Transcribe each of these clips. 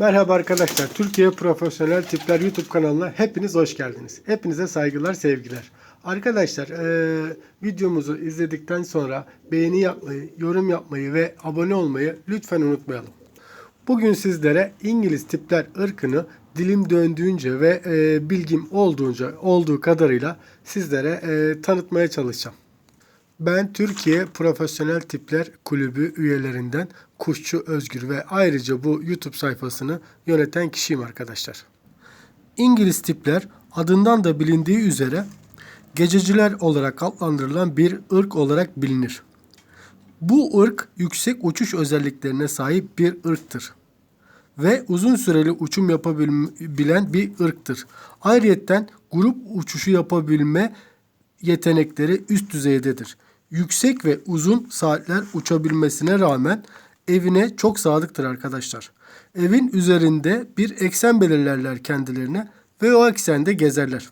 Merhaba arkadaşlar. Türkiye Profesyonel Tipler YouTube kanalına hepiniz hoş geldiniz. Hepinize saygılar, sevgiler. Arkadaşlar eee, videomuzu izledikten sonra beğeni yapmayı, yorum yapmayı ve abone olmayı lütfen unutmayalım. Bugün sizlere İngiliz tipler ırkını dilim döndüğünce ve eee, bilgim olduğunca olduğu kadarıyla sizlere eee, tanıtmaya çalışacağım. Ben Türkiye Profesyonel Tipler Kulübü üyelerinden Kuşçu Özgür ve ayrıca bu YouTube sayfasını yöneten kişiyim arkadaşlar. İngiliz tipler adından da bilindiği üzere gececiler olarak adlandırılan bir ırk olarak bilinir. Bu ırk yüksek uçuş özelliklerine sahip bir ırktır ve uzun süreli uçum yapabilen bir ırktır. Ayrıyeten grup uçuşu yapabilme yetenekleri üst düzeydedir. Yüksek ve uzun saatler uçabilmesine rağmen evine çok sadıktır arkadaşlar. Evin üzerinde bir eksen belirlerler kendilerine ve o eksende gezerler.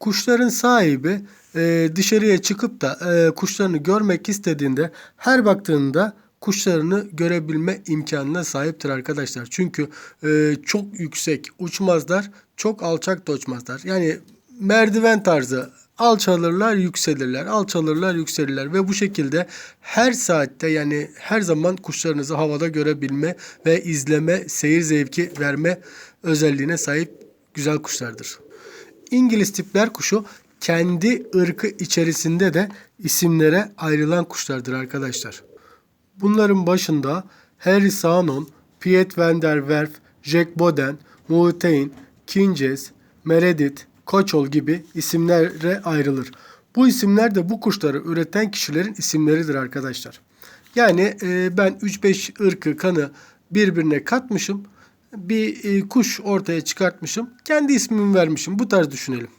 Kuşların sahibi e, dışarıya çıkıp da e, kuşlarını görmek istediğinde her baktığında kuşlarını görebilme imkanına sahiptir arkadaşlar. Çünkü e, çok yüksek uçmazlar, çok alçak da uçmazlar. Yani merdiven tarzı alçalırlar, yükselirler, alçalırlar, yükselirler ve bu şekilde her saatte yani her zaman kuşlarınızı havada görebilme ve izleme, seyir zevki verme özelliğine sahip güzel kuşlardır. İngiliz tipler kuşu kendi ırkı içerisinde de isimlere ayrılan kuşlardır arkadaşlar. Bunların başında Harry Saanon, Piet van der Werf, Jack Boden, Mountain, Kinges, Meredith, Koçol gibi isimlere ayrılır. Bu isimler de bu kuşları üreten kişilerin isimleridir arkadaşlar. Yani e, ben 3-5 ırkı kanı birbirine katmışım. Bir e, kuş ortaya çıkartmışım. Kendi ismimi vermişim. Bu tarz düşünelim.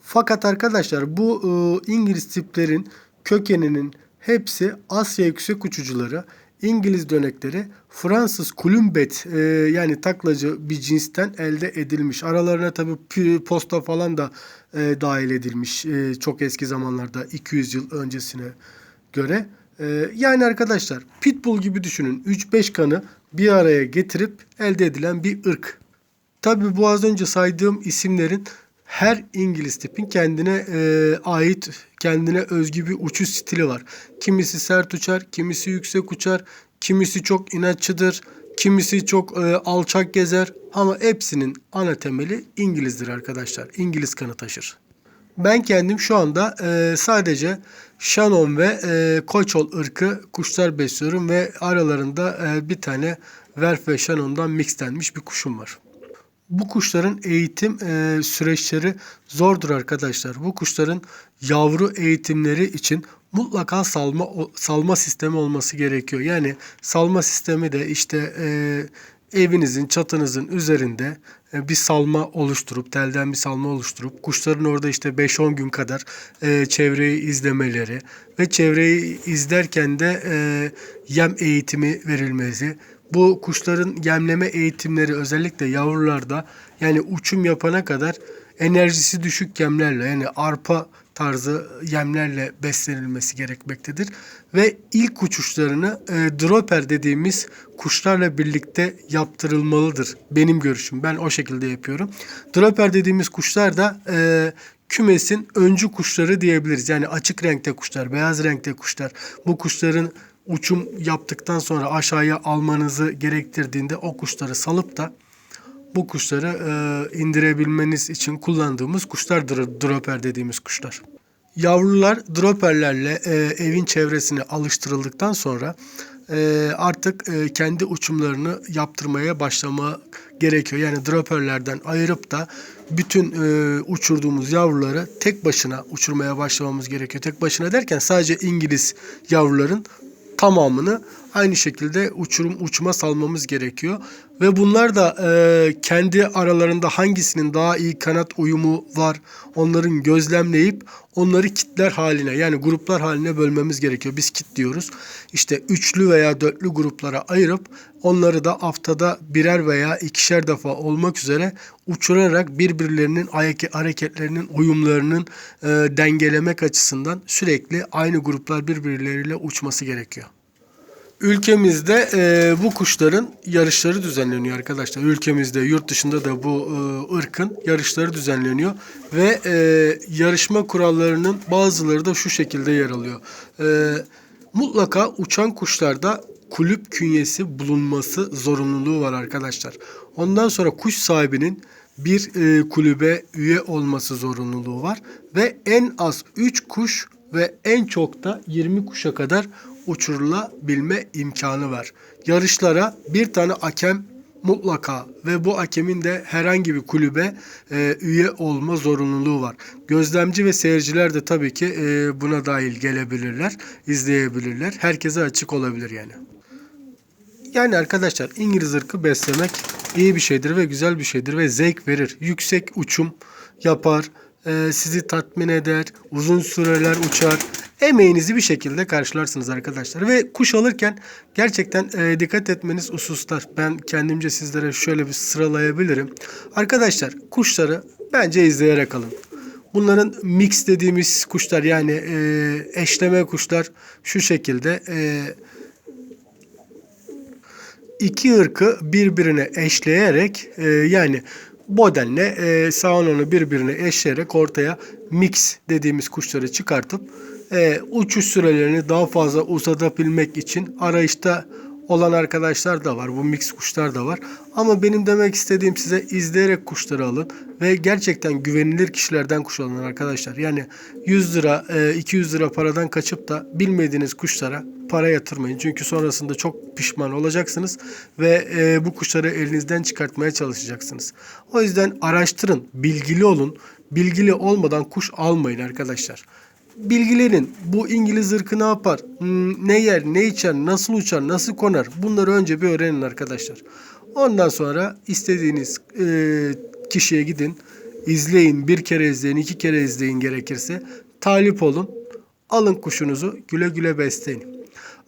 Fakat arkadaşlar bu e, İngiliz tiplerin kökeninin hepsi Asya yüksek uçucuları, İngiliz dönekleri, Fransız kulumbet e, yani taklacı bir cinsten elde edilmiş. Aralarına tabii pü- posta falan da e, dahil edilmiş e, çok eski zamanlarda 200 yıl öncesine göre. E, yani arkadaşlar pitbull gibi düşünün 3-5 kanı bir araya getirip elde edilen bir ırk. Tabii bu az önce saydığım isimlerin her İngiliz tipin kendine e, ait, kendine özgü bir uçuş stili var. Kimisi sert uçar, kimisi yüksek uçar, kimisi çok inatçıdır, kimisi çok e, alçak gezer ama hepsinin ana temeli İngilizdir arkadaşlar. İngiliz kanı taşır. Ben kendim şu anda e, sadece Shannon ve e, Koçol ırkı kuşlar besliyorum ve aralarında e, bir tane Werf ve Shannon'dan mixlenmiş bir kuşum var. Bu kuşların eğitim e, süreçleri zordur arkadaşlar. Bu kuşların yavru eğitimleri için mutlaka salma salma sistemi olması gerekiyor. Yani salma sistemi de işte e, evinizin çatınızın üzerinde e, bir salma oluşturup telden bir salma oluşturup kuşların orada işte 5-10 gün kadar e, çevreyi izlemeleri ve çevreyi izlerken de e, yem eğitimi verilmesi bu kuşların yemleme eğitimleri özellikle yavrularda yani uçum yapana kadar enerjisi düşük yemlerle yani arpa tarzı yemlerle beslenilmesi gerekmektedir. Ve ilk uçuşlarını e, droper dediğimiz kuşlarla birlikte yaptırılmalıdır. Benim görüşüm. Ben o şekilde yapıyorum. Droper dediğimiz kuşlar da e, kümesin öncü kuşları diyebiliriz. Yani açık renkte kuşlar, beyaz renkte kuşlar. Bu kuşların uçum yaptıktan sonra aşağıya almanızı gerektirdiğinde o kuşları salıp da bu kuşları e, indirebilmeniz için kullandığımız kuşlardır droper dediğimiz kuşlar. Yavrular droperlerle e, evin çevresine alıştırıldıktan sonra e, artık e, kendi uçumlarını yaptırmaya başlama gerekiyor. Yani droperlerden ayırıp da bütün e, uçurduğumuz yavruları tek başına uçurmaya başlamamız gerekiyor. Tek başına derken sadece İngiliz yavruların tamamını aynı şekilde uçurum uçma salmamız gerekiyor. Ve bunlar da e, kendi aralarında hangisinin daha iyi kanat uyumu var onların gözlemleyip onları kitler haline yani gruplar haline bölmemiz gerekiyor. Biz kit diyoruz. İşte üçlü veya dörtlü gruplara ayırıp onları da haftada birer veya ikişer defa olmak üzere uçurarak birbirlerinin hareketlerinin uyumlarının e, dengelemek açısından sürekli aynı gruplar birbirleriyle uçması gerekiyor. Ülkemizde e, bu kuşların yarışları düzenleniyor arkadaşlar. Ülkemizde, yurt dışında da bu e, ırkın yarışları düzenleniyor. Ve e, yarışma kurallarının bazıları da şu şekilde yer alıyor. E, mutlaka uçan kuşlarda kulüp künyesi bulunması zorunluluğu var arkadaşlar. Ondan sonra kuş sahibinin bir e, kulübe üye olması zorunluluğu var. Ve en az 3 kuş ve en çok da 20 kuşa kadar uçurulabilme imkanı var. Yarışlara bir tane hakem mutlaka ve bu hakemin de herhangi bir kulübe e, üye olma zorunluluğu var. Gözlemci ve seyirciler de tabii ki e, buna dahil gelebilirler, izleyebilirler. Herkese açık olabilir yani. Yani arkadaşlar İngiliz ırkı beslemek iyi bir şeydir ve güzel bir şeydir ve zevk verir. Yüksek uçum yapar, e, sizi tatmin eder, uzun süreler uçar. Emeğinizi bir şekilde karşılarsınız arkadaşlar. Ve kuş alırken gerçekten e, dikkat etmeniz hususlar. Ben kendimce sizlere şöyle bir sıralayabilirim. Arkadaşlar kuşları bence izleyerek alın. Bunların mix dediğimiz kuşlar yani e, eşleme kuşlar şu şekilde e, iki ırkı birbirine eşleyerek e, yani modenle e, saunonu birbirine eşleyerek ortaya mix dediğimiz kuşları çıkartıp e, uçuş sürelerini daha fazla uzatabilmek için arayışta olan arkadaşlar da var. Bu mix kuşlar da var. Ama benim demek istediğim size izleyerek kuşları alın ve gerçekten güvenilir kişilerden kuş alın arkadaşlar. Yani 100 lira, e, 200 lira paradan kaçıp da bilmediğiniz kuşlara para yatırmayın. Çünkü sonrasında çok pişman olacaksınız ve e, bu kuşları elinizden çıkartmaya çalışacaksınız. O yüzden araştırın, bilgili olun. Bilgili olmadan kuş almayın arkadaşlar bilgilerin bu İngiliz ırkı ne yapar, hmm, ne yer, ne içer, nasıl uçar, nasıl konar bunları önce bir öğrenin arkadaşlar. Ondan sonra istediğiniz e, kişiye gidin, izleyin, bir kere izleyin, iki kere izleyin gerekirse. Talip olun, alın kuşunuzu güle güle besleyin.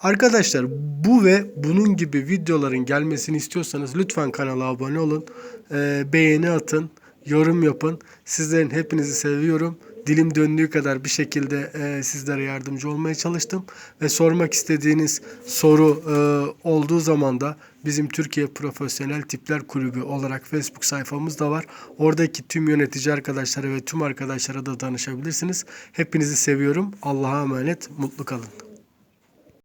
Arkadaşlar bu ve bunun gibi videoların gelmesini istiyorsanız lütfen kanala abone olun, e, beğeni atın, yorum yapın. Sizlerin hepinizi seviyorum dilim döndüğü kadar bir şekilde e, sizlere yardımcı olmaya çalıştım ve sormak istediğiniz soru e, olduğu zaman da bizim Türkiye Profesyonel Tipler Kulübü olarak Facebook sayfamız da var. Oradaki tüm yönetici arkadaşlara ve tüm arkadaşlara da danışabilirsiniz. Hepinizi seviyorum. Allah'a emanet. Mutlu kalın.